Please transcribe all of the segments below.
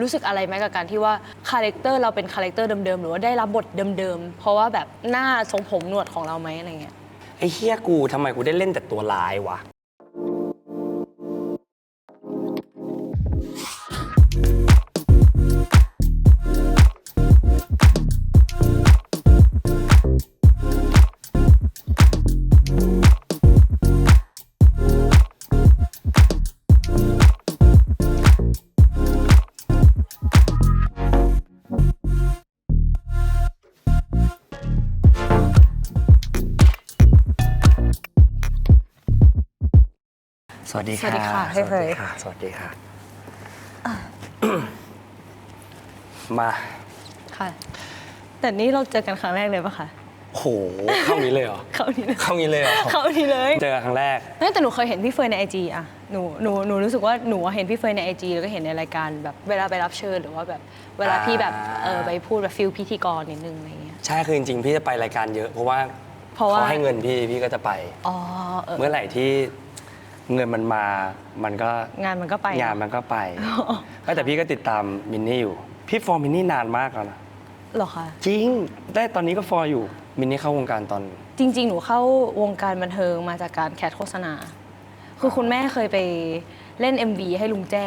รู้สึกอะไรไหมกับการที่ว่าคาแรคเตอร์เราเป็นคาแรคเตอร์เดิมๆหรือว่าได้รับบทเดิมๆเพราะว่าแบบหน้าทรงผมหนวดของเราไหมอะไรเงี้ย ไอ้เฮียกูทำไมกูได้เล่นแต่ตัวร้ายวะ สวัสดีค่ะ สวัสดีค่ะสเฮ้ยวัสดีค่ะ สวัสดีค่ะ มา ค่ะ แต่นี่เราเจอกันครั้งแรกเลยปะคะโหเข้างี้เลยเหรอ เขานี้เลยเข้างี้เลยเหรอเขานี้เลย เจอกันครั้งแรกไม่แต่หนูเคยเห็นพี่เฟยในไอจีอะหนูหนูหนูรู้สึกว่าหนูเห็นพี่เฟยในไอจีแล้วก็เห็นในรายการแบบเวลาไปรับเชิญหรือว่าแบบเวลาพี่แบบเออไปพูดแบบฟิลพิธีกรนิดนึงอะไรเงี้ย ใช่คือจริงๆพี่จะไปรายการเยอะเพราะว่าเพราะว่าเขาให้เงินพี่พี่ก็จะไป อ๋อเออเมื่อไหร่ที่ เงินมันมามันก็งานมันก็ไปงานมันก็ไปเอ้ยแต่พี่ก็ติดตามมินนี่อยู่ พี่ฟอร์มมินนี่นานมากแล้วนะเหรอคะจริงได้ตอนนี้ก็ฟอร์อยู่มินนี่เข้าวงการตอน จริง ๆ หนูเข้าวงการบันเทิงมาจากการแคสโฆษณา คือคุณแม่เคยไป เล่น MV ให้ลุงแจ้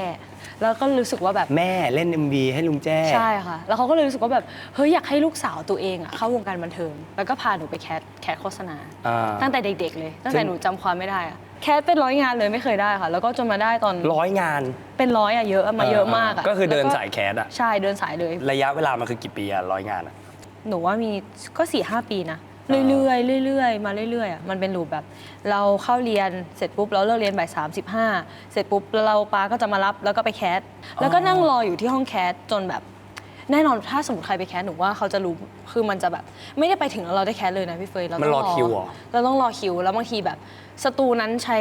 แล้วก็รู้สึกว่าแบบแม่เล่น MV ให้ลุงแจ้ ใช่ค่ะ แล้วเขาก็เลยรู้สึกว่าแบบเฮ้ยอยากให้ลูกสาวตัวเองอะเข้าวงการบันเทิง แล้วก็พาหนูไปแคสแคสโฆษณา อ่า ตั้งแต่เด็ก ๆ เลย ตั้งซึ่แต่งหนูจำความไม่ได้อะแคสเป็นร้อยงานเลยไม่เคยได้ค่ะ แล้วก็จนมาได้ตอนร้อยงานเป็นร้อยอะเยอะอะมาเยอะมากอะก็คือเดินแล้วสายแคสอะใช่เดินสายเลย ระยะเวลามันคือกี่ปีอะร้อยงานอะหนูว่ามีก็สี่ห้าปีนะอ่า เรื่อยๆเรื่อยๆมาเรื่อยๆอะมันเป็นรูปแบบ เราเข้าเรียนเสร็จปุ๊บเราเลิกเรียนบ่ายสามสิบห้าเสร็จปุ๊บเราปาก็จะมารับแล้วก็ไปแคสแล้วก็นั่งรออยู่ที่ห้องแคสจนแบบ แน่นอนถ้าสมมติใครไปแคสหนูว่าเขาจะรู้คือมันจะแบบ ไม่ได้ไปถึงแล้วเราได้แคสเลยนะพี่เฟยเรามันต้องรอคิวเหรอ เราต้องรอคิว แล้วบางทีแบบสตูนั้นใช้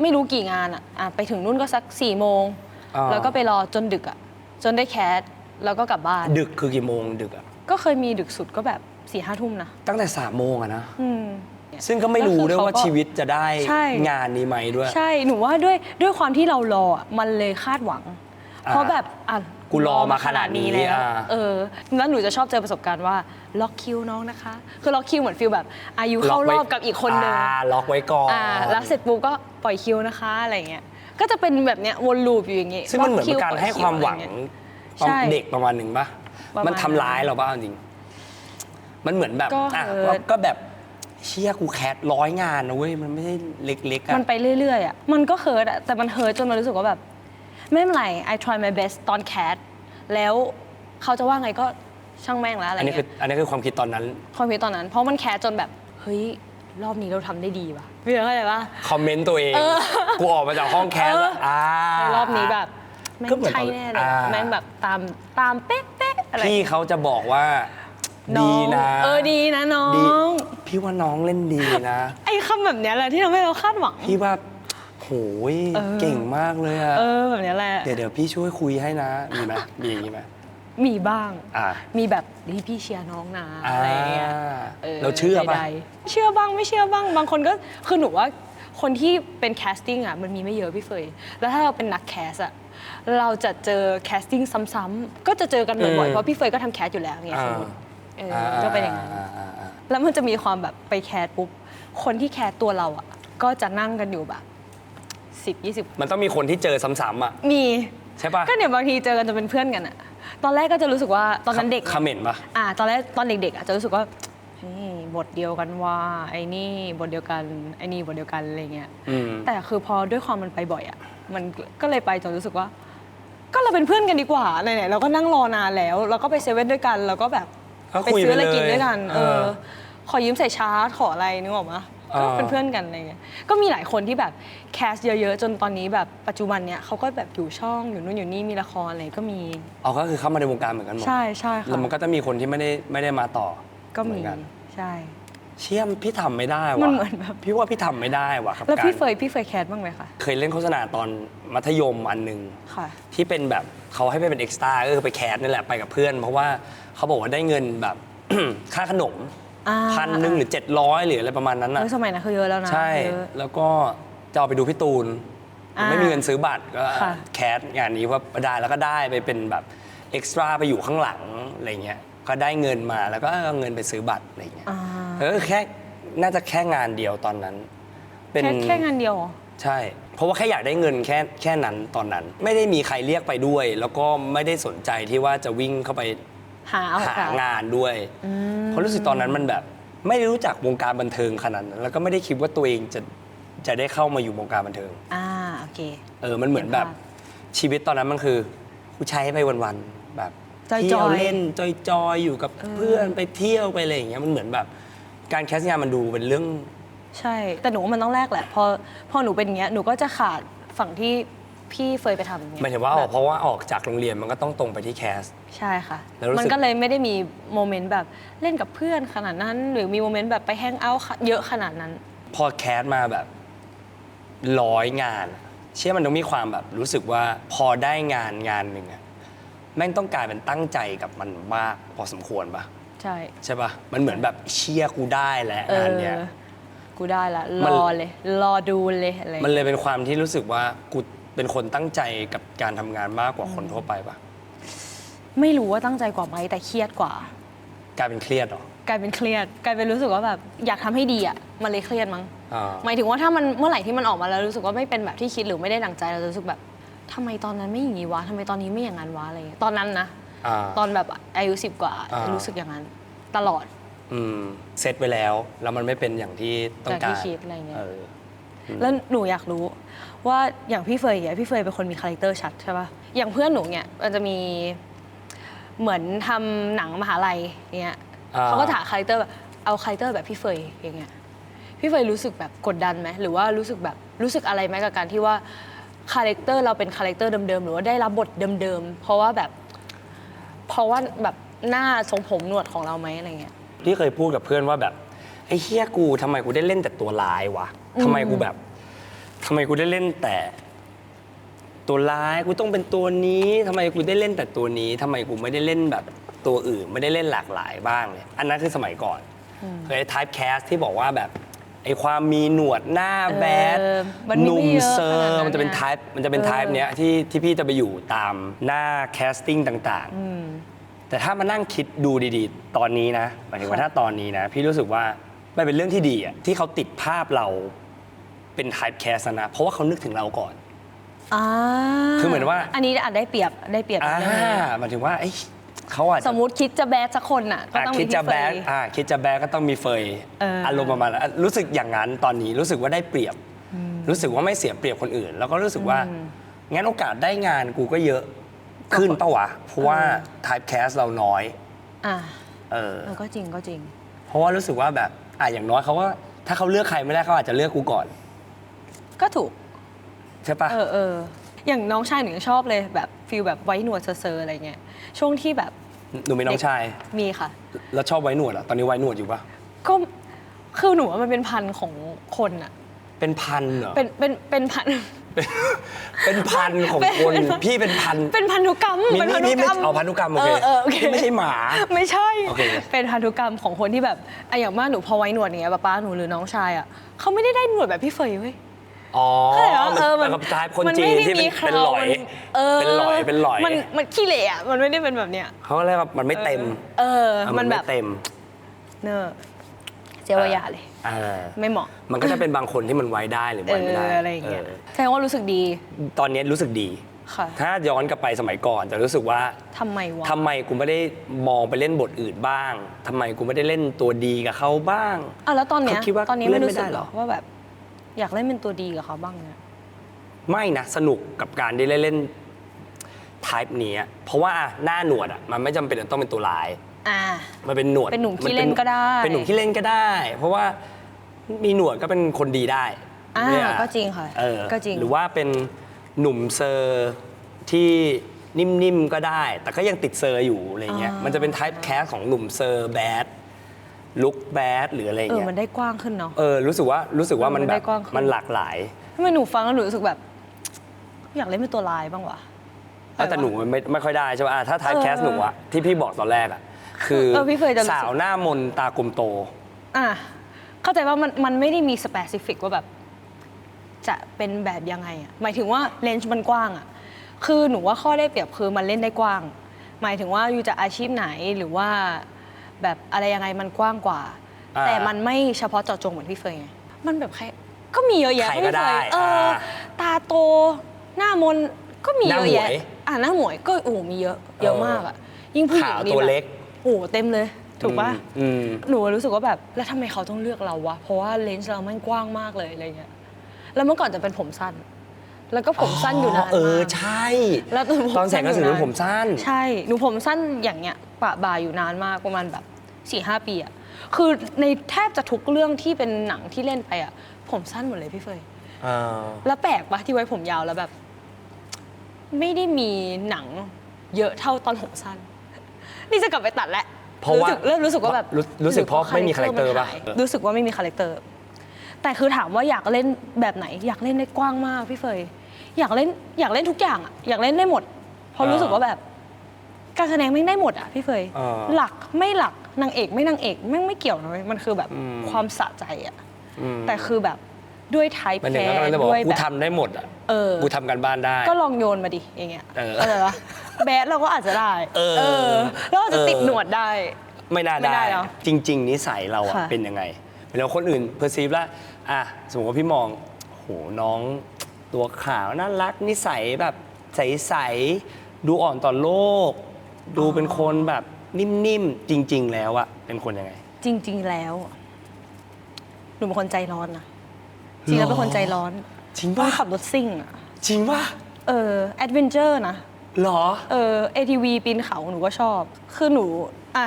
ไม่รู้กี่งานอะอะไปถึงนู่นก็สักสี่โมงอ่า แล้วก็ไปรอจนดึกอะจนได้แคสแล้วก็กลับบ้าน ดึกคือกี่โมงดึกอะ ก็เคยมีดึกสุดก็แบบ สี่ห้าทุ่มนะ ตั้งแต่สามโมงอะนะ อืม ซึ่งก็ไม่รู้ด้วยแล้วคือว่าเขาก็ชีวิตจะได้ใช่ งานนี้ไหมด้วย ใช่ หนูว่าด้วยด้วยความที่เรารออะมันเลยคาดหวัง อ่าเพราะแบบอะกูรอมาขนาดนี้แล้วอ่า เออ แล้วหนูจะชอบเจอประสบการณ์ว่าล็อกคิวน้องนะคะ คือล็อกคิวเหมือนฟิลแบบอายุเข้ารอบกับอีกคนนึง อ่าล็อกไว้ก่อน อ่าแล้วเสร็จปุ๊บก็ปล่อยคิวนะคะอะไรเงี้ย ก็จะเป็นแบบเนี้ยวนลูปอยู่อย่างงี้ซึ่งมันเหมือนล็เป็นการปล่อยให้ความหวังอะไรเงี้ยความใช่เด็กประมาณหนึ่งปะประมาณ มันทำร้ายเราบ้างจริง มันเหมือนแบบก็อะเฮิร์ตว่าก็แบบเชี่ยกูแคสร้อยงานนะเว้ยมันไม่ใช่เล็กๆอะมันไปเรื่อยๆอะ มันก็เฮิร์ตอะ แต่มันเฮิร์ตจนมันรู้สึกว่าแบบ ไม่เป็นไร I try my best ตอนแคสแล้วเขาจะว่าไงก็ช่างแม่งแล้วอะไรอันนี้คืเงี้อยอันนี้คือความคิดตอนนั้น ความคิดตอนนั้น เพราะมันแคสจนแบบ เฮ้ย รอบนี้เราทำได้ดีว่ะพี่เข้าใจปะ คอมเมนต์ตัวเองเออกูออกมาจากห้องแคสเอออะอ่าในรอบนี้แบบแม่งก็เหมือนใช่ตอนแน่เลยอ่า แม่งแบบตามตามเป๊ะๆอะไร พี่เขาจะบอกว่า น้ดีองนะ เออดีนะน้อดีง พี่ว่าน้องเล่นดีนะ ไอ้คำแบบเนี้ยแหละที่ทำให้เราคาดหวัง พี่ว่าโหยเออ เก่งมากเลยอะเออแบบเนี้ยแหละ เดี๋ยวเดี๋ยวพี่ช่วยคุยให้นะ มีไหมมีอย่างนี้ไหมมีบ้าง อ่ามีแบบนี่พี่เชียร์น้องนะอ่าอะไรเงี้ยเราเชื่อป่ะ ใดๆเชื่อบ้างไม่เชื่อบ้าง บางคนก็คือหนูว่าคนที่เป็นแคสติ้งอะมันมีไม่เยอะพี่เฟยแล้วถ้าเราเป็นนักแคสอะเราจะเจอแคสติ้งซ้ำๆก็จะเจอกันบ่อยๆเพราะพี่เฟยก็ทำแคสอยู่แล้วไงอ่า สมมติ เอออก็เป็นอย่างนั้นอ่าอ่าอ่าแล้วมันจะมีความแบบไปแคสปุ๊บ คนที่แคสตัวเราอะ ก็จะนั่งกันอยู่แบบสิบยี่สิบมันต้องมีคนที่เจอซ้ำๆอะ มีใช่ป่ะก็เนี่ยบางทีเจอกันจะเป็นเพื่อนกันอะตอนแรกก็จะรู้สึกว่าตอนนั้นเด็กคอมเมนต์ป่ะอ่า ตอนแรกตอนเด็กๆอะจะรู้สึกว่านี่บทเดียวกันว่า ไอ้นี่บทเดียวกันไอ้นี่บทเดียวกันอะไรเงี้ยอืมแต่คือพอด้วยความมันไปบ่อยอะ มันก็เลยไปจนรู้สึกว่า ก็เราเป็นเพื่อนกันดีกว่าไหนๆเราก็นั่งรอนานแล้ว เราก็ไปเซเว่นด้วยกันเราก็แบบ ก็ไปคุยซื้ออะไรไปเลยกินด้วยกัน เอเออ อ ขอยืมใส่ชาร์จขออะไรนึกออกปะอ่าก็เป็นเพื่อนกันอะไรเงี้ยก็มีหลายคนที่แบบแคสเยอะๆ จนตอนนี้แบบปัจจุบันเนี้ยเขาก็แบบอยู่ช่องอยู่นู่นอยู่นี่มีละครอะไรก็มี เอาก็คือเข้ามาในวงการเหมือนกันหมดใช่ใช่ค่ะแล้วมันก็จะมีคนที่ไม่ได้ไม่ได้มาต่อก็เหมีอนนใช่ เชี่ยมพี่ทำไม่ได้มัว่ะนเหมือนแบบ พี่ว่าพี่ทำไม่ได้ว่ะครับแล้วพี่การเฟยพี่เฟยแคสบ้างไหมคะเคยเล่นโฆษณาตอนมัธยมอันหนึ่ง ค่ะ ที่เป็นแบบเขาให้ไปเป็นเอ็กซ์ตร้าก็คือไปแคสนี่แหละไปกับเพื่อน เพราะว่า เขาบอกว่าได้เงินแบบ ค่าขนมอ่าพันหนึ่งหรือ 700หรืออะไรประมาณนั้นน่ะ เฮ้ยสมัยนั้นคือเยอะแล้วนะใช่ เยอะ แล้วก็จะเอาไปดูพี่ตูน อ่าไม่มีเงินซื้อบัตรก็ค่ะ แคสงานนี้ว่าได้แล้วก็ได้ไปเป็นแบบเอ็กซ์ตร้าไปอยู่ข้างหลังอะไรเงี้ย ก็ได้เงินมาแล้วก็เอาเงินไปซื้อบัตรอะไรเงี้ยอ่าเออแค่น่าจะแค่งานเดียวตอนนั้น เป็น แค่แค่งานเดียวเหรอ ใช่ เพราะว่าแค่อยากได้เงินแค่แค่นั้นตอนนั้น ไม่ได้มีใครเรียกไปด้วย แล้วก็ไม่ได้สนใจที่ว่าจะวิ่งเข้าไป หาเอาหาค่ะ งานด้วยอืมเพราะรู้สึกตอนนั้นมันแบบ ไม่ได้รู้จักวงการบันเทิงขนาดนั้นแล้วก็ไม่ได้คิดว่าตัวเองจะจะได้เข้ามาอยู่วงการบันเทิง อ่าโอเค เออ มันเหมือนแบบเห็นภาชีวิตตอนนั้นมันคือกูใช้ไปวันๆแบบจอยๆ เที่ยวเล่นจอยๆอยู่กับเออเพื่อนไปเที่ยวไปอะไรอย่างเงี้ยมันเหมือนแบบ การแคสต์งานมันดูเป็นเรื่อง ใช่ แต่หนูว่ามันต้องแลกแหละ พอพอหนูเป็นอย่างเงี้ยหนูก็จะขาดฝั่งที่ พี่เฟยไปทำอย่างเงี้หมายถึงว่าออกเพราะว่าออกจากโรงเรียนมันก็ต้องตรงไปที่แคสต์ใช่ค่ะ แล้วรู้สึก มันก็เลยไม่ได้มีโมเมนต์แบบเล่นกับเพื่อนขนาดนั้น หรือมีโมเมนต์แบบไปแฮงเอาท์เยอะขนาดนั้น พอแคสต์มาแบบร้อยงานเชื่อมันต้องมีความแบบรู้สึกว่าพอได้งานงานหนึ่งอะแม่งต้องกลายเป็นตั้งใจกับมันมากพอสมควรปะใช่ใช่ปะมันเหมือนแบบเชี่ยกูได้แล้วเอองานเนี้ยกูได้ละมัรนอเลย รอดูเลยอะไรมันเลยเป็นความที่รู้สึกว่ากู เป็นคนตั้งใจกับการทำงานมากกว่าคนทั่วไปปะไม่รู้ว่าตั้งใจกว่าไหมแต่เครียดกว่า กลายเป็นเครียดเหรอกลายเป็นเครียด กลายเป็นรู้สึกว่าแบบอยากทำให้ดีอะมันเลยเครียดมั้งอ่าหมายถึงว่าถ้ามันเมื่อไหร่ที่มันออกมาแล้วรู้สึกว่าไม่เป็นแบบที่คิดหรือไม่ได้ดังใจเราจะรู้สึกแบบทำไมตอนนั้นไม่อย่างนี้วะทำไมตอนนี้ไม่อย่างนั้นวะอะไรอย่างเงี้ยตอนนั้นนะอ่า ตอนแบบอายุสิบกว่าอ่ารู้สึกอย่างนั้น ตลอด อืมเซตไปแล้ว แล้วมันไม่เป็นอย่างที่ต้องจากการที่คิดอะไรเงี้ยเออ แล้วหนูอยากรู้ ว่าอย่างพี่เฟยเนี่ยพี่เฟยเป็นคนมีคาแรคเตอร์ชัดใช่ปะอย่างเพื่อนหนูเนี่ยมันจะมีเหมือนทำหนังมหาลัยเงี้ยอ่า เขาก็ถามคาแรคเตอร์แบบเอาคาแรคเตอร์แบบพี่เฟยอย่างเงี้ยพี่เฟยรู้สึกแบบกดดันไหมหรือว่ารู้สึกแบบรู้สึกอะไรไหมกับการที่ว่าคาแรคเตอร์เราเป็นคาแรคเตอร์เดิมๆหรือว่าได้รับบทเดิมๆเพราะว่าแบบเพราะว่าแบบหน้าทรงผมหนวดของเราไหมอะไรเงี้ยพี่เคยพูดกับเพื่อนว่าแบบไอ้เฮียกูทำไมกูได้เล่นแต่ตัวร้ายวะทำไมกูแบบ ทำไมกูได้เล่นแต่ ตัวร้ายกูต้องเป็นตัวนี้ทำไมกูได้เล่นแต่ตัวนี้ทำไมกูไม่ได้เล่นแบบตัวอื่น ไม่ได้เล่นหลากหลายบ้างเนี่ยอันนั้นคือสมัยก่อน เคยไทป์แคสที่บอกว่าแบบไอ้ความมีหนวดหน้าแบดเออมันมีหนุ่มไม่เยอะเซอขนาดนั้ร์นมันจะเป็นไงไทป์มันจะเป็นเออไทป์เนี้ยที่ที่พี่จะไปอยู่ตามหน้าแคสติ้งต่างๆอืมแต่ถ้ามานั่งคิดดูดีๆ ตอนนี้นะหมายถึงว่าค่ะถ้าตอนนี้นะ พี่รู้สึกว่ามันเป็นเรื่องที่ดีอะที่เขาติดภาพเรา เป็นไทป์แคสนะ เพราะว่าเขานึกถึงเราก่อน อ่าคือเหมือนว่า อันนี้อาจได้เปรียบได้เปรียบอ่าเรื่องนี้หมายถึงว่าเอ้ยเขาอาจสจะมมติคิดจะแบดสักคนน่ะก็อะต้องมีคิดจะพี่เฟแบยดอ่าคิดจะแบดก็ต้องมีเฟยเอออ อารมณ์ประมาณนั้นอะรู้สึกอย่างนั้นตอนนี้รู้สึกว่าได้เปรียบ รู้สึกว่าไม่เสียเปรียบคนอื่น แล้วก็รู้สึกว่า งั้นโอกาสได้งานกูก็เยอะขึ้นปะวะ เพราะว่าไทป์แคสเราน้อย อ่าเออ เออก็จริงก็จริง เพราะว่ารู้สึกว่าแบบอะอย่างน้อยเขาก็ถ้าเขาเลือกใครไม่ได้เขาอาจจะเลือกกูก่อน ก็ถูก ใช่ปะ เออเอออย่างน้องชายหนูยังชอบเลยแบบฟิลแบบไว้หนวดเซอร์ๆอะไรเงี้ยช่วงที่แบบหนูมีน้องชาย มีค่ะ แล้วชอบไว้หนวดเหรอะ ตอนนี้ไว้หนวดอยู่ปะก็คือหนูว่ามันเป็นพันธุ์ของคนอะเป็นพันเหรอ เป็นเป็นเป็นพันธุ์เป็นพันของคน เป็น พี่เป็นพันเป็นพันธุกรรมมีเป็นพันธุพี่กไม่รรมเอาพันธุกรรมโอเคเออโอเค พี่ไม่ใช่หมา ไม่ใช่ โอเค เป็นพันธุกรรมของคนที่แบบอะอย่างมากหนูพอไว้หนวดอย่างเงี้ยป้าป้าหนูหรือน้องชายอะเขาไม่ได้ได้หนวดแบบพี่เฟยเว้ย อ๋อเข้าใจปะเออมันกับทายคนมัจีนไม่ได้ที่เป็นมีเป็นหลอยเออเป็นหลอยเป็นหลอยมันมันขี้เหร่อะมันไม่ได้เป็นแบบเนี้ยเขาเรียกว่ามันไม่เต็ม เออเออมันแบบไเต็มเนอะเจวายาเลยเออไม่เหมาะ มันก็จะเป็นบางคนที่มันไว้ได้หรือเอไว้ไม่ได้ออะไรอย่างเงี้ยเออแสดงว่ารู้สึกดี ตอนนี้รู้สึกดีค่ะถ้าย้อนกลับไปสมัยก่อนจะรู้สึกว่าทำไมวะทำไมกูไม่ได้มองไปเล่นบทอื่นบ้างทำไมกูไม่ได้เล่นตัวดีกับเขาบ้างอะแล้วตอนเนี้ยเขาคิดว่าตอนนี้เล่ไม่นไม่รู้สึกได้หเหรรออว่าแบบ อยากเล่นเป็นตัวดีกับเขาบ้างเนี่ยไม่นะสนุกกับการได้เล่นเล่นไทป์นี้อะเพราะว่าหน้าหนวดอะมันไม่จำเป็นจะต้องเป็นตัวร้าย อ่า มันเป็นหนวดเป็นหนุ่มขี้มัเล่นก็ได้ เป็นหนุ่มขี้เล่นก็ได้ เพราะว่ามีหนวดก็เป็นคนดีได้อ่าเนี่ยก็จริงค่ะ เออก็จริง หรือว่าเป็นหนุ่มเซอร์ที่นิ่มๆก็ได้ แต่ก็ยังติดเซอร์อยู่อะไรเงี้ย อ่ามั มันจะเป็นไทป์แคสของหนุ่มเซอร์แบด ลุคแบดหรืออะไรเออเงี้ยมันได้กว้างขึ้นเนาะ เออรู้สึกว่ารู้สึกว่ามันมันแบได้บกว้างขึ้น มันหลากหลายทำไมหนูฟังแล้วหนูรู้สึกแบบ อยากเล่นเป็นตัวลายบ้างวะแล้วแต่หนูมันไม่ไม่ค่อยได้ใช่ป่ะอะถ้าไทป์แคสเออหนูอะที่พี่บอกตอนแรกอะคือเออพี่เคยจะรู้สึก สาวหน้ามนตากลมโต อะเข้าใจว่ามันมันไม่ได้มีสเปซิฟิกว่าแบบ จะเป็นแบบยังไงอะหมายถึงว่าเลนส์มันกว้างอะคือหนูว่าข้อได้เปรียบคือมันเล่นได้กว้าง หมายถึงว่าอยู่จะอาชีพไหนหรือว่า แบบอะไรยังไงมันกว้างกว่า อ่าแต่มันไม่เฉพาะเจาะจงเหมือนพี่เฟยไงมันแบบใครก็มีเยอะแยะใครก็พี่เฟยได้เอออาตาโตหน้ามนก็มีหน้าเยอะแยะหมวยอ่าหน้าหมวยก็โอ้โหมีเยอะเยอะมากอะยิ่งผู้หญิงขาวนี่ตัวแบบเล็ก โอ้โหเต็มเลย ถูกปะ อืม หนูรู้สึกว่าแบบแล้วทำไมเขาต้องเลือกเราวะ เพราะว่าเลนส์เรามันกว้างมากเลยอะไรเงี้ย แล้วเมื่อก่อนจะเป็นผมสั้น แล้วก็ผมสั้นอยู่นานเออมากใช่ แล้วผมตอนแสงกระสืออยู่าผมสั้น ใช่ หนูผมสั้นอย่างเงี้ย ปะบ่าอยู่นานมากประมาณแบบสี่ห้าปีอะคือในแทบจะทุกเรื่องที่เป็นหนังที่เล่นไปอะผมสั้นหมดเลยพี่เฟยเออแล้วแปลกปะที่ไว้ผมยาวแล้วแบบ ไม่ได้มีหนังเยอะเท่าตอนผมสั้น นี่จะกลับไปตัดแล้วเพราะว่าสึกเริ่มรู้สึกว่าแบบรู้รู้สึกเพราะไม่มีคาแรคเตอร์มันป่ะหายรู้สึกว่าไม่มีคาแรคเตอร์ แต่คือถามว่าอยากเล่นแบบไหน อยากเล่นได้กว้างมากพี่เฟย อยากเล่นอยากเล่นทุกอย่างอะอยากเล่นได้หมด เพราะรู้สึกว่าแบบ การแสดงไม่งได้หมดอะพี่เฟยเออหลักไม่หลักนางเอกไม่นางเอกแม่งไม่เกี่ยวนะเว้ยมันคือแบบอืม ความสะใจอะอืมแต่คือแบบด้วยไทป์มันแพถึงกำลังจะบอกด้วยว่ากูแบบ ทำได้หมดอะเออ กูทำกันบ้านได้ ก็ลองโยนมาดิอย่างเงี้ยเออเข้าใจปะแบดเราก็อาจจะได้เออแล้วอาจจะติดเออ หนวดได้ ไม่น่าไม่ได้ได้ เหรอจริง ๆ นิสัยเราอะค่ะ เป็นยังไงแล้วคนอื่นเพอร์ซีฟแล้วอะสมมติว่าพี่มองโหน้องตัวขาวน่ารักนิสัยแบบใส ๆ ดูอ่อนต่อโลก ดูเป็นคนแบบนิ่มๆ จริง ๆ แล้วอะเป็นคนยังไง จริง ๆ แล้ว หนูเป็นคนใจร้อนนะจริงแล้วเป็นคนใจร้อนจริงต้อป่ะงขับรถซิ่งอะจริงป่ะเออแอดเวนเจอร์นะหรอ เออ ATV ปีนเขาหนูก็ชอบ คือหนู อะ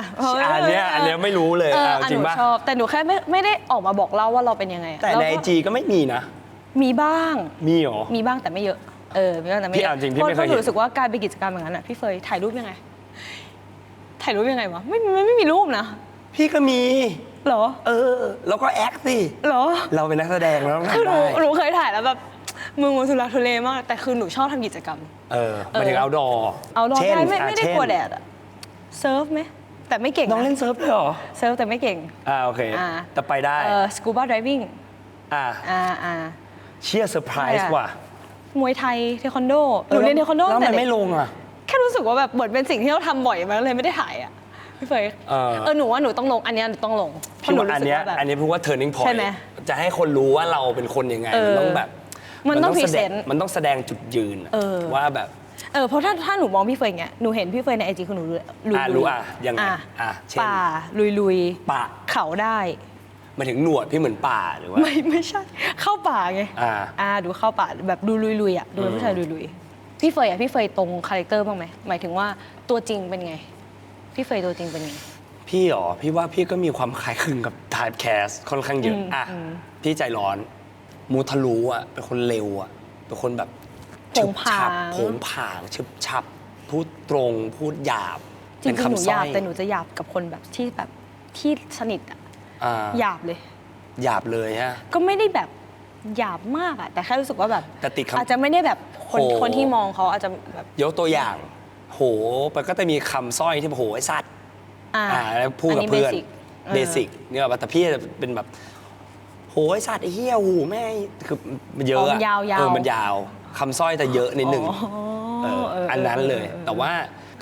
อันเนี้ยอันเนี้ยไม่รู้เลยเออเอาอะจริหงนูป่ะชอบ แต่หนูแค่ไม่ไม่ได้ออกมาบอกเล่าว่าเราเป็นยังไงอะแต่ล้วในไอก็จีก็ไม่มีนะ มีบ้าง มีเหรอ มีบ้างแต่ไม่เยอะ เออ มีบ้างแต่ไม่พี่เยอะเอาจริงพี่พาะไม่เคยพาะหนูเห็นรู้สึกว่าการไปกิจกรรมอย่างนั้นอะพี่เฟยถ่ายรูปยังไง ถ่ายรูปยังไงวะไม่มันไม่มีรูปนะพี่ก็มี เหรอเออ แล้วก็แอคสิ เหรอเราเป็นนักแสดงแล้วต้องคือทำหนูได้ หนูเคยถ่ายแล้วแบบมึงมันทุลักทุเลมาก แต่คือหนูชอบทำกิจกรรม เออหมายถึงเออเอาดอเอาลองช่นได้ไม่อะไม่ได้เช่นกลัวแดดอะเซิร์ฟไหมแต่ไม่เก่งน้องเล่นเซิร์ฟด้วยเหรอ เซิร์ฟแต่ไม่เก่ง อ่าโอเค อ่า แต่ไปได้ เออสกูบ้าไดวิ่งอ่าอ่าอ่า เชียร์เซอร์ไพรส์อะไรอะว่ะมวยไทยเทควันโดหนูเรียนเทควันโดแล้วตั้งมันแต่ไม่เด็กลงอะ แค่รู้สึกว่าแบบเหมือนเป็นสิ่งที่เราทำบ่อยมาเลยไม่ได้ถ่ายอะพี่เฟยเออ เออหนูว่าหนูต้องลงอันเนี้ยหนูต้องลงเพพี่ราะหนูว่ารู้อันสึกเนี้ยว่าแบบ อันนี้พูดว่า turning point ใช่ไหมจะให้คนรู้ว่าเราเป็นคนยังไง เออมันต้องแบบมันต้องแสด present มันต้องแสดงจุดยืนอะเออ ว่าแบบ เออเพราะถ้าถ้าหนูมองพี่เฟยอย่างเงี้ยหนูเห็นพี่เฟยในไอจีคือหนูลุยอะรู้อะยังไงอะอะเช่น ป่าลุยลุยป่าเขาได้ หมายถึงหนวดพี่เหมือนป่าหรือว่า ไม่ไม่ใช่ เข้าป่าไงอ่าอ่าดูเข้าป่าแบบดูลุยลุยๆอะดูเป็นผู้ชายลุยลุยๆ พี่เฟยอะพี่เฟยตรงคาแรคเตอร์บ้างไหมหมายถึงว่าตัวจริงเป็นไง พี่เฟยตัวจริงเป็นไง พี่หรอพี่ว่าพี่ก็มีความคล้ายคลึงกับ typecast ค่อนข้างเยอะอืมอะอืม พี่ใจร้อน มูทะลุอะเป็นคนเร็วอะเป็นคนแบบโผงผางฉึบฉับโผงผางฉึบฉับ พูดตรงพูดหยาบจริงเป็นๆหนูคำสหร้ยาอบยแต่หนูจะหยาบกับคนแบบที่แบบที่สนิทอะอ่าหยาบเลย หยาบเลยฮะ ก็ไม่ได้แบบ หยาบมากอะแต่แค่รู้สึกว่าแบบแต่ติดคำอาจจะไม่ได้แบบคนโห คนที่มองเขาอาจจะแบบยกตัวอย่าง โหมันก็จะมีคำสร้อยที่แบบโหไอ้สัตว์อ่าอ่าแล้วพูดกับนนี้เพื่อน basic เบสิกเนี่ยแบบแต่พี่จะเป็นแบบ โหไอ้สัตว์ไอ้เหี้ยหูแม่งคือมันเยอะอ๋ออะมันยาวๆ เออมันยาวคำสร้อยแต่เยอะนิดนึงอ๋อเออเอออันนั้นเลยออแต่ว่า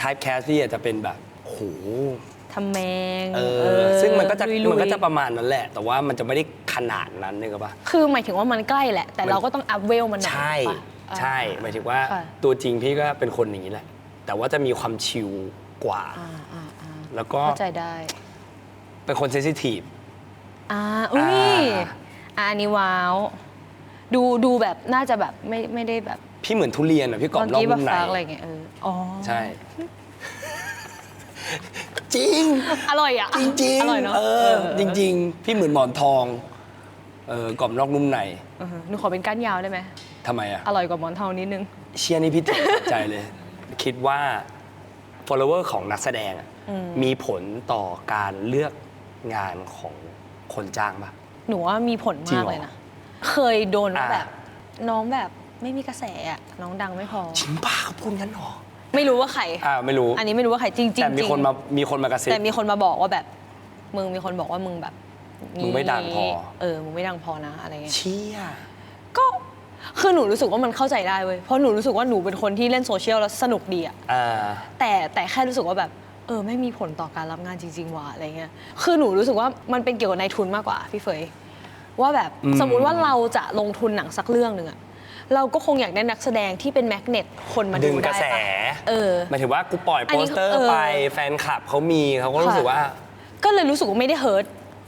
typecast พี่อาจจะเป็นแบบโห ทำแมงเอเอออซึ่งมันก็จะลุยๆมันก็จะประมาณนั้นแหละ แต่ว่ามันจะไม่ได้ขนาดนั้นนึกออกปะ คือหมายถึงว่ามันใกล้แหละ แต่มันเราก็ต้องอัพเวลมันหน่อยใช่ปะอ่า ใช่หมายถึงว่าค่ะ ตัวจริงพี่ก็เป็นคนอย่างนี้แหละ แต่ว่าจะมีความชิลกว่า อ่าอ่าอ่าแล้วก็เข้าใจได้ เป็นคนเซนซิทีฟ อ่า อุ้ยอ่าอ่าอันนี้ว้าว ดูดูแบบน่าจะแบบไม่ไม่ได้แบบพี่เหมือนทุเรียนอะพี่กรอบเมื่นอกกี้แบนุ่บมในฟักอะไรเงี้ยเอออ๋อ ใช่ จริง อร่อยอะจริงอร่อยเนาะเออจริง ๆ พี่เหมือนหมอนทองเออกรอบนอกนุ่มในเออหนูขอเป็นก้านยาวได้ไหมทำไมอะ อร่อยกว่าหมอนทองนิดนึง เชียร์นี่พี่ติดใจเลย คิดว่า follower ของนักแสดงอะอืม มีผลต่อการเลือกงานของคนจ้างปะ หนูว่ามีผลจริงมากเหรอเลยนะ เคยโดนว่าอ่า แบบ น้องแบบไม่มีกระแสอะน้องดังไม่พอ จริงป้าเขาพูดงั้นหรอ ไม่รู้ว่าใคร อ่าไม่รู้ อันนี้ไม่รู้ว่าใครจริงๆแต่มีคนมามีคนมากระซิบ แต่มีคนมาบอกว่าแบบ มึงมีคนบอกว่ามึงแบบมึงไม่ดังพอ เออมึงไม่ดังพอนะอะไรเงี้ยเชี่ยก็คือหนูรู้สึกว่ามันเข้าใจได้เว้ยเพราะหนูรู้สึกว่าหนูเป็นคนที่เล่นโซเชียลแล้วสนุกดีอะอ่า แต่แต่แค่รู้สึกว่าแบบเออไม่มีผลต่อการรับงานจริงๆว่ะอะไรเงี้ยคือหนูรู้สึกว่ามันเป็นเกี่ยวกับนายทุนมากกว่าพี่เฟยว่าแบบอืม สมมุติว่าเราจะลงทุนหนังสักเรื่องหนึ่งอะ เราก็คงอยากได้นักแสดงที่เป็นแมกเนตคนมาดึดูงกระได้แสปะเออ หมายถึงว่ากูปล่อยอันโปนี้สเตอร์เออ ไปแฟนคลับเขามีเขาก็รู้สึกค่ะว่า ก็เลยรู้สึกว่าไม่ได้เฮิร์ต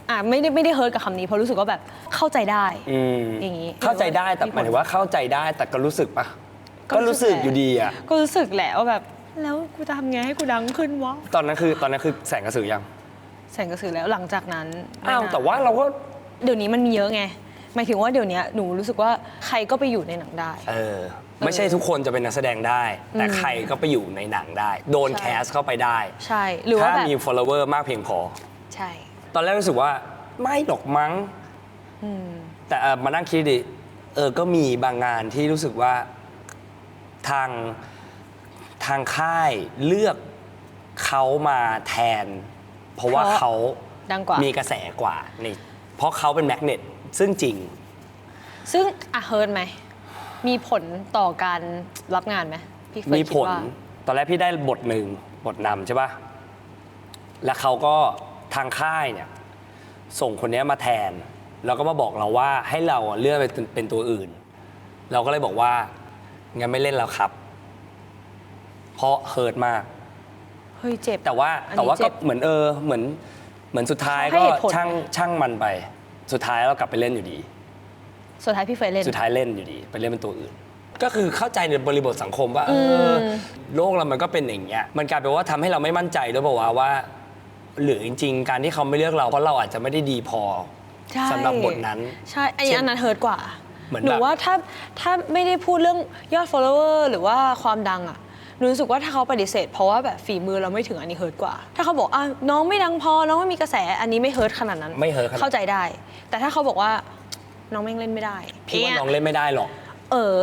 อะไม่ได้ไม่ได้เฮิร์ตกับคำนี้เพราะรู้สึกว่าแบบเข้าใจได้อืมอย่างงี้ เข้าใจได้แต่มีผลหมายถึงว่าเข้าใจได้แต่ก็รู้สึกปะก็ก็รู้รู้สึสึกกแหละ อยู่ดีอะก็รู้สึกแหละว่าแบบ แล้วกูจะทำไงให้กูดังขึ้นวะตอนนั้นคือตอนนั้นคือแสงกระสือยังแสงกระสือแล้วหลังจากนั้นไม่อ้าว นนแต่ว่าเราก็ เดี๋ยวนี้มันมีเยอะไง หมายถึงว่าเดี๋ยวนี้หนูรู้สึกว่าใครก็ไปอยู่ในหนังได้ เออ ไม่ใช่ทุกคนจะเป็นนักแสดงได้ แต่อืมใครก็ไปอยู่ในหนังได้ โดนใช่แคสเข้าไปได้ใช่หรือว่าถ้าแบบ มี follower มากเพียงพอ ใช่ ตอนแรกรู้สึกว่าไม่หรอกมั้ง อืม แต่เออมานั่งคิดดิเออก็มีบางงานที่รู้สึกว่าทางทางค่ายเลือกเขามาแทน เพราะว่าเพราะเขาดังกว่ามีกระแสกว่านี่เพราะเขาเป็นแมกเนต ซึ่งจริง ซึ่งอะเฮิร์ตไหม มีผลต่อการรับงานไหมพี่เฟยมีคิผดล ว่า ตอนแรกพี่ได้บทหนึ่งบทนำใช่ปะแล้วเขาก็ทางค่ายเนี่ย ส่งคนเนี้ยมาแทน แล้วก็มาบอกเราว่าให้เราอะเลือกไปเป็นเป็นตัวอื่น เราก็เลยบอกว่างั้นไม่เล่นแล้วครับ เพราะเฮิร์ตมาก เฮ้ยเจ็บ แต่ว่าอันนี้แต่ว่าเจ็ก็บเหมือนเออเหมือนเหมือนสุดท้ายให้ก็เหตุผล ช่างช่างมันไป สุดท้ายเรากลับไปเล่นอยู่ดี สุดท้ายพี่เฟยเล่น สุดท้ายเล่นอยู่ดี ไปเล่นเป็นตัวอื่น ก็คือเข้าใจในบริบทสังคมว่าเอออมโลกเรามันก็เป็นอย่างเงี้ยมันกลายเป็นว่าทำให้เราไม่มั่นใจด้วยบอกว่าวะว่าหรือจริง ๆ การที่เขาไม่เลือกเราเพราะเราอาจจะไม่ได้ดีพอใช่สำหรับบทนั้นใช่อันนี้เช่นอันนั้นเฮิร์ตกว่าเหมือนหนูแบบว่าถ้าถ้าไม่ได้พูดเรื่องยอด follower หรือว่าความดังอะหนู รู้สึกว่าถ้าเขาปฏิเสธ เพราะว่าแบบฝีมือเราไม่ถึงอันนี้เฮิร์ตกว่า ถ้าเขาบอกอะน้องไม่ดังพอน้องไม่มีกระแสอันนี้ไม่เฮิร์ตขนาดนั้น ไม่เฮิร์ตขนาดนั้น เข้าใจได้ แต่ถ้าเขาบอกว่าน้องแม่งเล่นไม่ได้พี่ว่าเยน้องเล่นไม่ได้หรอก เออ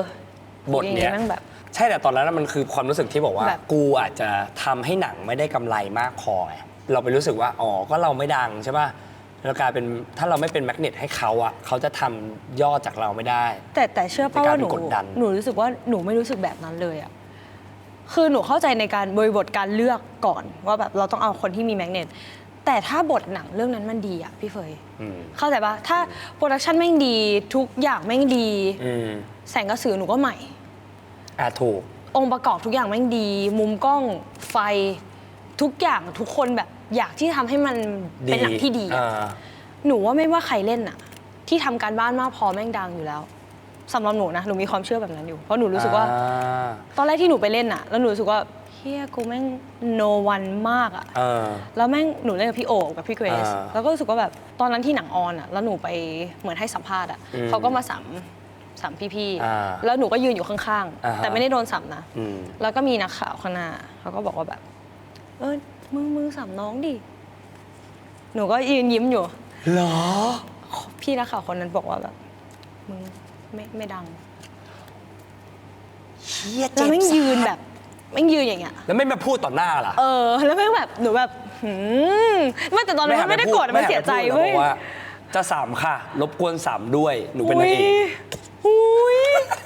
บทเนี้ย แม่งแบบ ใช่แต่ตอนนั้นมันคือความรู้สึกที่บอกว่า แบบ กูอาจจะทำให้หนังไม่ได้กำไรมากพอไงเราไปรู้สึกว่าอ๋อก็เราไม่ดังใช่ป่ะแล้วกลายเป็นถ้าเราไม่เป็นแมกเนตให้เขาอะเขาจะทำยอดจากเราไม่ได้ แต่แต่เชื่อป่ะในการว่าหนูกดดัน หนูรู้สึกว่าหนูไม่รู้สึกแบบนั้นเลยอะ คือหนูเข้าใจในการบริบทการเลือกก่อน ว่าแบบเราต้องเอาคนที่มีแมกเนตแต่ถ้าบทหนังเรื่องนั้นมันดีอะพี่เฟยอืมเข้าใจปะถ้าโปรดักชันแม่งดีทุกอย่างแม่งดี อืมแสงกระสือหนูก็ใหม่ อะถูก องค์ประกอบทุกอย่างแม่งดี มุมกล้องไฟทุกอย่างทุกคนแบบอยากที่ทำให้มันเป็นหนังที่ดีอะอ่าหนูว่าไม่ว่าใครเล่นอะที่ทำการบ้านมากพอแม่งดังอยู่แล้ว สำหรับหนูนะหนูมีความเชื่อแบบนั้นอยู่เพราะหนูรู้สึกว่า อ่าตอนแรกที่หนูไปเล่นอะแล้วหนูรู้สึกว่าเฮียกูแม่ง no one มากอะเออ แล้วแม่งหนูเล่นกับพี่โอบกับพี่เกรซอ่าแล้วก็รู้สึกว่าแบบตอนนั้นที่หนังออนอะแล้วหนูไปเหมือนให้สัมภาษณ์อะอืมเขาก็มาสัมสัมพี่อ่าๆแล้วหนูก็ยืนอยู่ข้างอ่าๆฮะแต่ไม่ได้โดนสัมนะ อืม แล้วก็มีนักข่าวข้างหน้าเขาก็บอกว่าแบบ เออมึงมึงสัมน้องดิ หนูก็ยืนยิ้มอยู่เหรอ พี่นักข่าวคนนั้นบอกว่าแบบมึง ไม่ไม่ดังเฮียแล้เจ็วบแม่งสายืนแบบแม่งยืนอย่างเงี้ย แล้วไม่มาพูดต่อหน้าล่ะ เออ แล้วแม่งแบบหนูแบบหืมไม่แต่ตอนนั้นมันไม่ได้โกรธมันเสียใจแม่เว้ยบอกว่าจะสามค่ะ รบกวนสามด้วย หนูเป็นนางเอก อุ้ย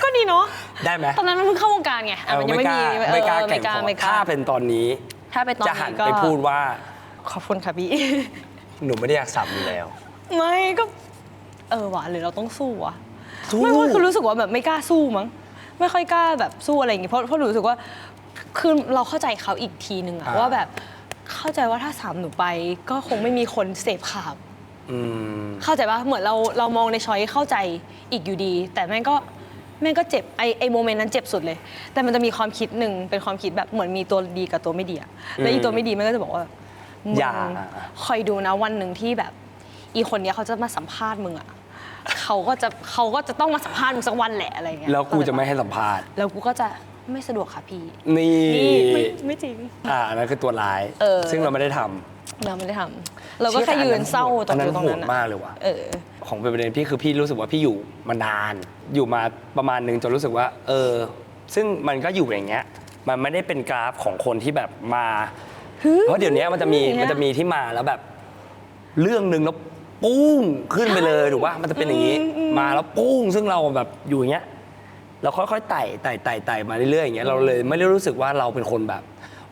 ก็ดีเนาะได้ไหม ตอนนั้นมันเพิ่งเข้าวงการไงอะมันยังไม่มีเออไม่กล้าเออแข่งไม่กล้าขันไม่กล้าถ้าเป็นตอนนี้ ถ้าเป็นตอนจะหันนี้ก็ไปพูดว่าขอบคุณค่ะพี่ หนูไม่ได้อยากสับอยู่แล้ว ไม่ก็ เออว่ะหรือเราต้องสู้วะ สู้ไม่ว่าคือรู้สึกว่าแบบไม่กล้าสู้มั้งไม่ค่อยกล้าแบบสู้อะไรอย่างงี้เพราะเพราะหนูรู้สึกว่าคือเราเข้าใจเขาอีกทีหนึ่งอะอ่าว่าว่าแบบเข้าใจว่าถ้าสามหนูไปก็คงไม่มีคนเสพข่าวอืม เข้าใจปะเหมือนเราเรามองในช้อยเข้าใจอีกอยู่ดี แต่แม่งก็แม่งก็เจ็บไอไอโมเมนต์นั้นเจ็บสุดเลย แต่มันจะมีความคิดหนึ่งเป็นความคิดแบบเหมือนมีตัวดีกับตัวไม่ดีอะแล้วอีตัวไม่ดีมันก็จะบอกว่ามึงอย่า คอยดูนะวันหนึ่งที่แบบ อีคนเนี้ยเขาจะมาสัมภาษณ์มึงอะ เขาก็จะเขาก็จะต้องมาสัมภาษณ์มึงสักวันแหละอะไรเงี้ยแล้วกูจะไม่ให้สัมภาษณ์ แล้วกูก็จะไม่สะดวกค่ะพี่นี่นี่ไม่ไม่จริง อ่าอันนั่นคือตัวร้าย เออ ซึ่งเราไม่ได้ทเราไม่ได้ทำเราก็แค่ยืนเศร้าตรงอันอยู่นั้นตรงโหนั้ดนมาอะกเลยว่ะ เออ ของเป็นประเด็นพี่คือพี่รู้สึกว่าพี่อยู่มานาน อยู่มาประมาณหนึงจนรู้สึกว่า เออ ซึ่งมันก็อยู่อย่างเงี้ย มันไม่ได้เป็นกราฟของคนที่แบบมา เพราะเดี๋ยวนี้มันจะมีอย่างเงี้ย มันจะมีที่มาแล้วแบบ เรื่องหนึ่งแล้ว ปุ้งขึ้นไปเลยถูกป่ะมันจะเป็นอย่างนี้ มาแล้วปุ้งซึ่งเราแบบอยู่อย่างเงี้ยเราค่อยๆไต่ไต่ไต่ไต่มาเรื่อยๆอย่างเงี้ยเราเลยไม่ได้รู้สึกว่าเราเป็นคนแบบ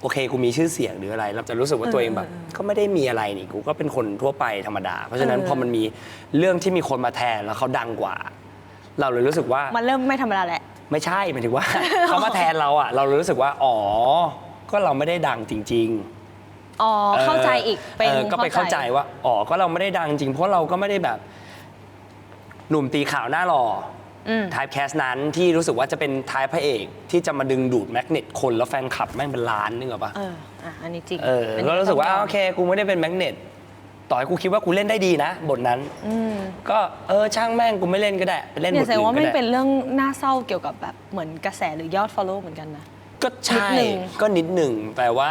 โอเคกูมีชื่อเสียงหรืออะไร เราจะรู้สึกว่าตัวเองแบบ ก็ไม่ได้มีอะไรนี่กูก็เป็นคนทั่วไปธรรมดา เพราะฉะนั้นเออพอมันมีเรื่องที่มีคนมาแทนแล้วเขาดังกว่า เราเลยรู้สึกว่ามันเริ่มไม่ธรรมดาแหละไม่ใช่หมายถึงว่าเขามาแทนเราอะ เราเลยรู้สึกว่าอ๋อ ก็เราไม่ได้ดังจริง ๆ อ๋อเข้าใจอีกเป็นเออก็ไปเข้าใจว่าอ๋อก็เราไม่ได้ดังจริง เพราะเราก็ไม่ได้แบบ หนุ่มตีข่าวหน้าหล่ออืมทายแคสนั้นที่รู้สึกว่าจะเป็นทายพระเอกที่จะมาดึงดูดแมกเนตคนแล้วแฟนคลับแม่งเป็นล้านนึกออกปะเอออะอันนี้จริงเออป็นก็รู้สึกว่าต้งยมโอเค กูไม่ได้เป็นแมกเนตต่อให้กูคิดว่ากูเล่นได้ดีนะ บทนั้นอืมก็เออช่างแม่งกูไม่เล่นก็ได้ไปเล่นเนี่บยทแสดอื่งนว่าก็ไม่ได้เป็นเรื่องน่าเศร้าเกี่ยวกับแบบเหมือนกระแสหรือยอด follow เหมือนกันนะ ก็ใช่นิดนึง ก็นิดหนึ่งแปลว่า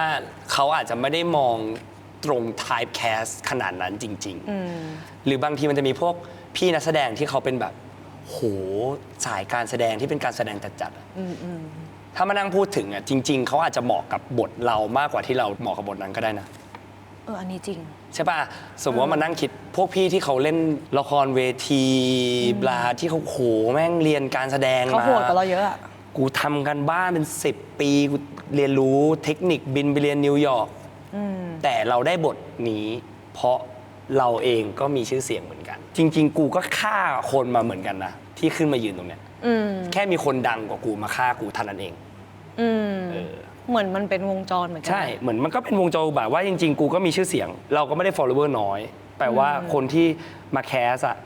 เขาอาจจะไม่ได้มองตรง type cast ขนาดนั้นจริงๆอืมหรือบางทีมันจะมีพวกพี่นักแสดงที่เขาเป็นแบบโหสายการแสดงที่เป็นการแสดงจัดๆอะอืมอืมถ้ามานั่งพูดถึงอะจริง ๆเขาอาจจะเหมาะกับบทเรามากกว่าที่เราเหมาะกับบทนั้นก็ได้นะ เออ อันนี้จริง ใช่ป่ะ สมมติว่ามานั่งคิดพวกพี่ที่เขาเล่นละครเวทีบลาที่เขาโหแม่งเรียนการแสดงเขามาโหดกว่าเราเยอะอะ กูทำกันบ้านเป็น 10 ปีกูเรียนรู้เทคนิคบินไปเรียนนิวยอร์กอืมแต่เราได้บทนี้ เพราะเราเองก็มีชื่อเสียงเหมือนกัน จริง ๆ กูก็ฆ่าคนมาเหมือนกันนะ ที่ขึ้นมายืนตรงเนี้ยอืมแค่มีคนดังกว่ากูมาฆ่ากูเท่านั้นเอง อืมเออ เหมือนมันเป็นวงจรเหมือนกัใช่ เหมือนมันก็เป็นวงจรอุบาทว่าจริง ๆ กูก็มีชื่อเสียง เราก็ไม่ได้ follower น้อย แปลว่าคนที่มาแคสอะ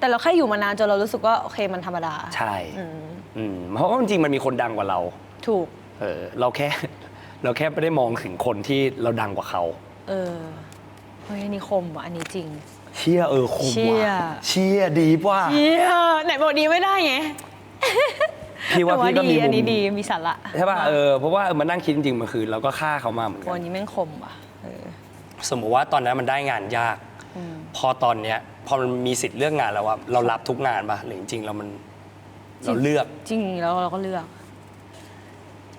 แต่เราแค่อยู่มานานจนเรารู้สึกว่าโอเคมันธรรมดาใช่อืมอืมเพราะว่าจริงๆมันมีคนดังกว่าเรา ถูก เออเราแค่ เราแค่ไม่ได้มองถึงคนที่เราดังกว่าเขา เออเฮ้ยอันนี้คมว่ะอันนี้จริง เชี่ยเออคมเชี่ยว่ะเชี่ยดีว่ะเยี่ยไหนบอกดีไม่ได้ไงพี่ว่าแต่พี่ก็มีดีอันมุนี้มดีมีสาระใช่ป่ะเออเพราะว่ามันนั่งคิดจริงๆมันคือเราก็ฆ่าเขามาเหมือนโอ้กันอันนี้แม่งคมว่ะเออ สมมติว่าตอนนั้นมันได้งานยากอืม พอตอนเนี้ยพอมันมีสิทธิ์เลือกงานแล้วว่าเรารับทุกงานป่ะหรือจริงๆเรามันเราเลือกจริงแล้วเราก็เลือก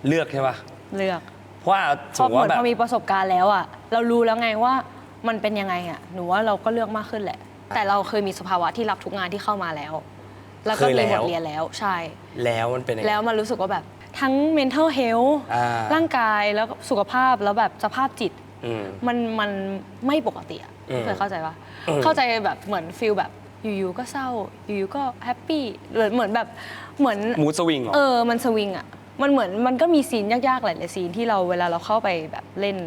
เลือกใช่ป่ะเลือก เพราะว่าเพสมราะมเหติมือว่านแบบ พอมีประสบการณ์แล้วอะเรารู้แล้วไงว่ามันเป็นยังไงอะหนูว่าเราก็เลือกมากขึ้นแหละ แต่เราเคยมีสภาวะที่รับทุกงานที่เข้ามาแล้วแล้วก็มีบทเรียนแล้วใช่ แล้วมันเป็นยังไง แล้วมันรู้สึกว่าแบบทั้ง mental health อ่าร่างกายแล้วก็สุขภาพแล้วแบบสภาพจิต อืม มันมันไม่ปกติอะอืมเคยเข้าใจปะอืมเข้าใจแบบเหมือนฟิลแบบอยู่ๆก็เศร้าอยู่ๆก็แฮปปี้เหมือนเหมือนแบบเหมือน มูดสวิงเหรอ เออ มันสวิงอะมันเหมือนมันก็มีซีนยากๆหลายๆซีนที่เราเวลาเราเข้าไปแบบเล่น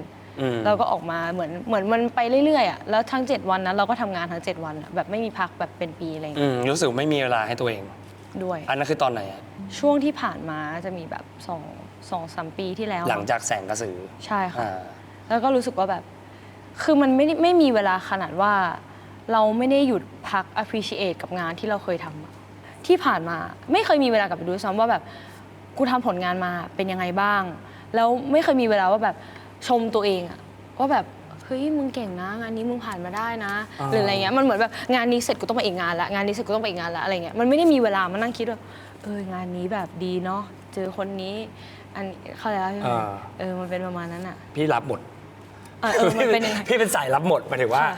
มเราก็ออกมาเหมือนเหมือนมันไปเรื่อยๆอะแล้วทั้ง 7 วันนั้นเราก็ทำงานทั้ง 7 วันอะแบบไม่มีพักแบบเป็นปีอะไรอย่างอืเงี้ยมรู้สึกไม่มีเวลาให้ตัวเอง ด้วย อันนั้นคือตอนไหนอะช่วงที่ผ่านมาจะมีแบบสองสองสามปีที่แล้วหลังจากแสงกระสือ ใช่ค่ะ อ่า แล้วก็รู้สึกว่าแบบ คือมันไม่ได้ไม่มีเวลาขนาดว่า เราไม่ได้หยุดพัก appreciate กับงานที่เราเคยทำอะที่ผ่านมาไม่เคยมีเวลากลับไปดูด้วยซ้ำว่าแบบกูทำผลงานมาเป็นยังไงบ้าง แล้วไม่เคยมีเวลาว่าแบบชมตัวเองอะว่าแบบเฮ้ยมึงเก่งนะ งานนี้มึงผ่านมาได้นะอ่าหรืออะไรเงี้ยมันเหมือนแบบงานนี้เสร็จกูต้องไปอีกงานละงานนี้เสร็จกูต้องไปอีกงานละอะไรเงี้ยมันไม่ได้มีเวลามานั่งคิดว่าเอองานนี้แบบดีเนาะเจอคนนี้ อันเขาแล้วใช่ไหมอ่าเออมันเป็นประมาณนั้นอะพี่รับหมด เออเออมันเป็นยังไง พี่เป็นสายรับหมดหมายถึงว่า ค่ะ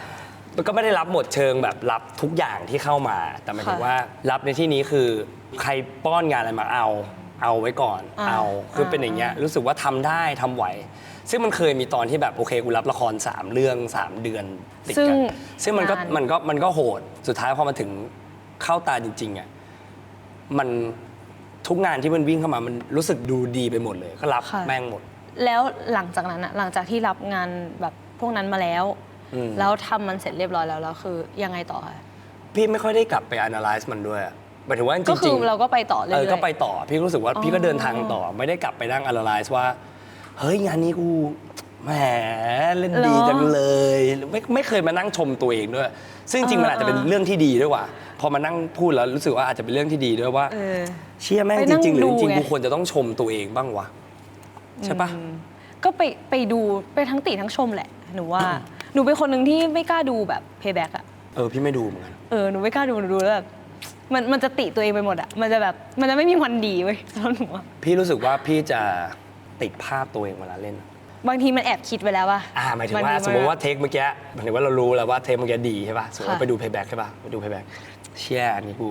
มันก็ไม่ได้รับหมดเชิงแบบรับทุกอย่างที่เข้ามา แต่หมายถึงค่ะว่ารับในที่นี้คือใครป้อนงานอะไรมาเอา เอาไว้ก่อน อ่าเอาคืออ่าเป็นอย่างเงี้ยรู้สึกว่าทำได้ทำไหว ซึ่งมันเคยมีตอนที่แบบโอเคกูรับละคร 3 เรื่อง 3 เดือนติดซึ่งกันซึ่งมันก็นาน มันก็มันก็โหดสุดท้ายพอมาถึงเข้าตาจริงๆอะมันทุกงานที่มันวิ่งเข้ามามันรู้สึกดูดีไปหมดเลย ก็รับค่ะ แม่งหมด แล้วหลังจากนั้นอะหลังจากที่รับงานแบบพวกนั้นมาแล้ว อืม แล้วทำมันเสร็จเรียบร้อยแล้วแล้วคือยังไงต่อคะพี่ไม่ค่อยได้กลับไป analyze มันด้วยอะหมายถึงว่าจริงๆก็คือเราก็ไปต่อเรื่เออยอๆก็ไปต่อ พี่รู้สึกว่าอ๋อพี่ก็เดินทางต่อ ไม่ได้กลับไปนั่ง analyze ว่า เฮ้ย งานนี้กูแหมเล่นดีจังเลยไม่ไม่เคยมานั่งชมตัวเองด้วย ซึ่งจริงๆมันอาจจะเป็นเรื่องที่ดีด้วยว่ะพอมานั่งพูดแล้วรู้สึกว่าอาจจะเป็นเรื่องที่ดีด้วยว่า เออเชี่ยแม่งไปจนั่งริงๆหรือดูจริงไง ๆกูควรจะต้องชมตัวเองบ้างวะ ใช่ปะ อืมก็ไปไปดูไปทั้งติทั้งชมแหละ หนูว่า หนูเป็นคนหนึ่งที่ไม่กล้าดูแบบ payback อะเออ พี่ไม่ดูเหมือนกัน เออหนูไม่กล้าดูหนูดูแล้วแบบมันมันจะติตัวเองไปหมดอะมันจะแบบมันจะไม่มีวันดีเว้ยสำหรับหนูอะพี่รู้สึกว่าพี่จะติดภาพตัวเองเวลาเล่น บางทีมันแอบคิดไว้แล้วว่าอ่าหมายถึงว่าสมมติว่าเทคเมื่อกี้หมายถึงว่าเรารู้แล้วว่าเทคเมื่อกี้ดีใช่ป่ะสมมติว่าค่ะไปดู payback ใช่ป่ะไปดู payback เชี่ยอันนี้กู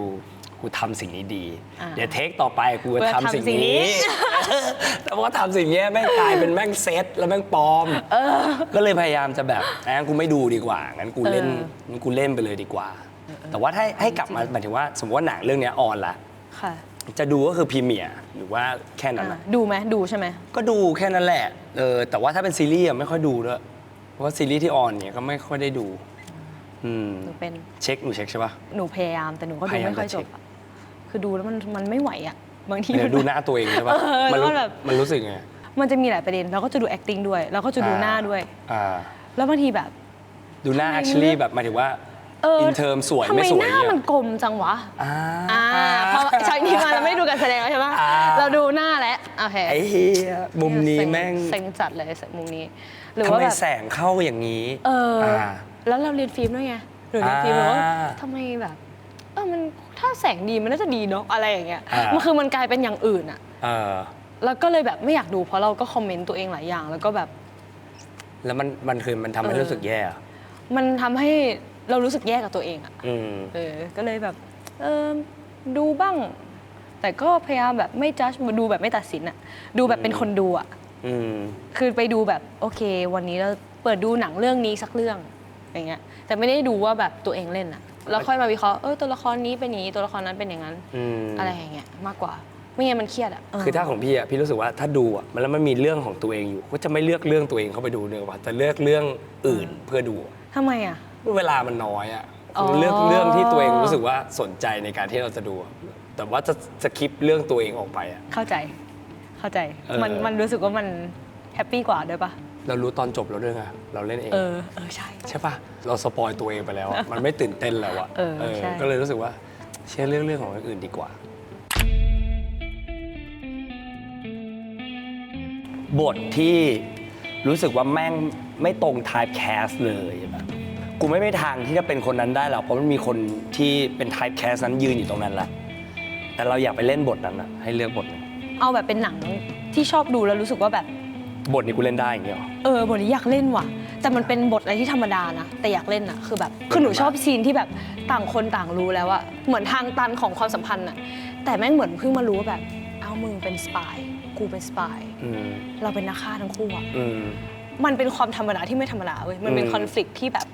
กูกูทำสิ่งนี้ดีอ่าเดี๋ยวเทคต่อไปกูจะกูจะทำทำสิ่งสิ่งนี้นี้ แต่ว่าทำสิ่งเนี้ยแม่งกลายเป็นแม่งเซตแล้วแม่งปลอมก็เลยพยายามจะแบบงั้นกูไม่ดูดีกว่างั้นกูเล่นเอองั้นกูเล่นไปเลยดีกว่า แต่ว่าถ้าให้กลับมาหมายถึงว่า สมมติว่าหนังเรื่องเนี้ยออนละค่ะจะดูก็คือพรีเมียร์หรือว่าแค่นั้นอะอะดูไหมดูใช่ไหมก็ดูแค่นั้นแหละเออแต่ว่าถ้าเป็นซีรีส์อะไม่ค่อยดูด้วยเพราะว่าซีรีส์ที่ออนเนี่ยก็ไม่ค่อยได้ดูอืมหนูเป็นเช็คหนูเช็คใช่ปะหนูพยายามแต่หนูก็ดูพยายามไม่ค่อยจะจเช็บ คอะคือดูแล้วมันมันไม่ไหวอะบางทีเดี๋ยวดูหน้าตัวเองใช่ปะเออมันรู้แล้วแบบมันรู้สึกไงมันจะมีหลายประเด็นเราก็จะดู acting ด้วยเราก็จะดูอ่าหน้าด้วยอ่าแล้วบางทีแบบ ดูหน้าทำไม actually เลือกแบบหมายถึงว่าเอออินเทอมสวยทำไมไม่สวยหน้าเนี่ยมันกลมจังวะอ่าอ่าเพราะชาวนี้มาเราไม่ดูการแสดงแล้วใช่ไหมอ่าเราดูหน้าแล้วโอเคไอ้เฮียมุมนี้เซ็งแม่งเซ็งจัดเลยมุมนี้หรือทำว่าไมแบบแสงเข้าอย่างนี้ เอออาแล้วเราเรียนฟิล์มด้วยไงหรือเรียนฟิล์มอ่าแล้วว่าทำไมแบบเออมัน ถ้าแสงดีมันน่าจะดีเนาะอะไรอย่างเงี้ยอ่ามั มันคือมันกลายเป็นอย่างอื่นอะเออแล้วก็เลยแบบไม่อยากดูเพราะเราก็คอมเมนต์ตัวเองหลายอย่าง แล้วก็แบบแล้วมันมันคือมันทำให้เออรู้สึกแย่อะมันทำให้เรารู้สึกแย่กับตัวเองอะอืม เออก็เลยแบบเออดูบ้าง แต่ก็พยายามแบบไม่จัดดูแบบไม่ตัดสินอะดูแบบเป็นคนดูอะ อืม คือไปดูแบบโอเค วันนี้เราเปิดดูหนังเรื่องนี้สักเรื่อง อย่างเงี้ยแต่ไม่ได้ดูว่าแบบตัวเองเล่นอะแล้วค่อยมาวิเคราะห์เออตัวละครนี้เป็นอย่างนี้ตัวละครนั้นเป็นอย่างนั้น อืม อะไรอย่างเงี้ยมากกว่า ไม่งั้นมันเครียดอะเคือถ้าของพี่อะพี่รู้สึกว่าถ้าดูอะมันแล้วมันมีเรื่องของตัวเองอยู่ ก็จะไม่เลือกเรื่องตัวเองเข้าไปดูเนื้อว่าแต่เลือกเรื่องอื่นเพื่อดูอะทำไมอะ เวลามันน้อยอะอ๋อ เลือกเรื่องที่ตัวเองรู้สึกว่าสนใจในการที่เราจะดูอะแต่ว่าจะจะคลิปเรื่องตัวเองออกไปอะ เข้าใจเข้าใจเออมันมันรู้สึกว่ามันแฮปปี้กว่าด้วยปะ เรารู้ตอนจบแล้วด้วยไงเราเล่นเอง เออ เออ ใช่ ใช่ปะเราสปอยตัวเองไปแล้วอะมันไม่ตื่นเต้นแล้วอะเออใช่ ก็เลยรู้สึกว่าเชื่อเรื่องเรื่องของคนอื่นดีกว่า บทที่รู้สึกว่าแม่งไม่ตรง type cast เลยแบบกูไม่มีทางที่จะเป็นคนนั้นได้หรอกเพราะมันมีคนที่เป็น type cast นั้นยืนอยู่ตรงนั้นแหละแต่เราอยากไปเล่นบทนั้นอะให้เลือกบทหนึ่งเอาแบบเป็นหนังที่ชอบดูแล้วรู้สึกว่าแบบ บทนี้กูเล่นได้อย่างเงี้ยหรอ เออบทนี้อยากเล่นว่ะ แต่มันเป็นบทอะไรที่ธรรมดานะ แต่อยากเล่นอะคือแบบคือหนูชอบซีนที่แบบต่างคนต่างรู้แล้วอะเหมือนทางตันของความสัมพันธ์อะแต่แม่งเหมือนเพิ่งมารู้ว่าแบบ เอามึงเป็นสปายกูเป็นสปายอืมเราเป็นนักฆ่าทั้งคู่อะอืม มันเป็นความธรรมดาที่ไม่ธรรมดาเว้ยมันเป็นอืม คอน FLICT ที่แบบ